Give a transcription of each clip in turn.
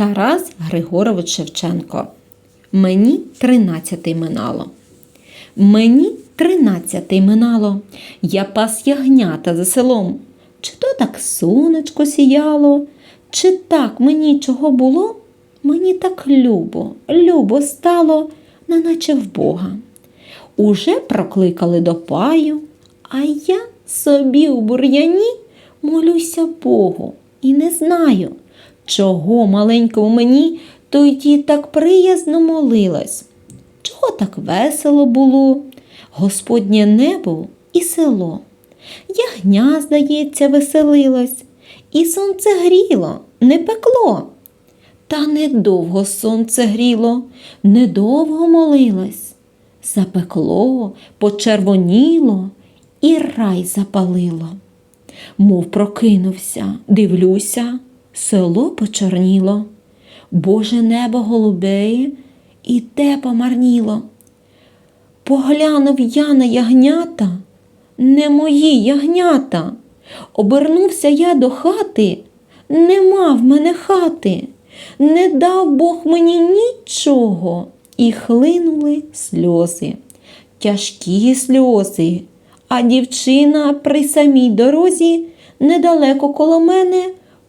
Тарас Григорович Шевченко. Мені тринадцятий минало. Мені тринадцятий минало. Я пас ягнята за селом. Чи то так сонечко сіяло, чи так мені чого було? Мені так любо, любо стало, неначе в Бога. Уже прокликали до паю, а я собі у бур'яні молюся Богу і не знаю, чого маленькому мені тоді так приязно молилась. Чого так весело було, Господнє небо і село. Ягня, здається, веселилось, і сонце гріло, не пекло. Та недовго сонце гріло, недовго молилось. Запекло, почервоніло і рай запалило. Мов прокинувся, дивлюся, село почорніло. Боже небо голубеє, і те помарніло. Поглянув я на ягнята, не мої ягнята. Обернувся я до хати, нема в мене хати, не дав Бог мені нічого, і хлинули сльози, тяжкі сльози, а дівчина при самій дорозі недалеко коло мене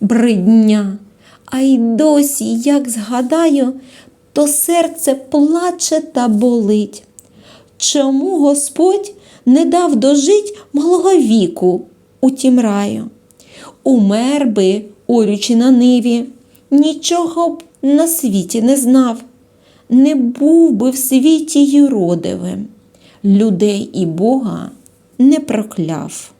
Бридня, а й досі, як згадаю, то серце плаче та болить. Чому Господь не дав дожить малого віку у тім раю? Умер би, орючи на ниві, нічого б на світі не знав, не був би в світі юродивим, людей і Бога не прокляв.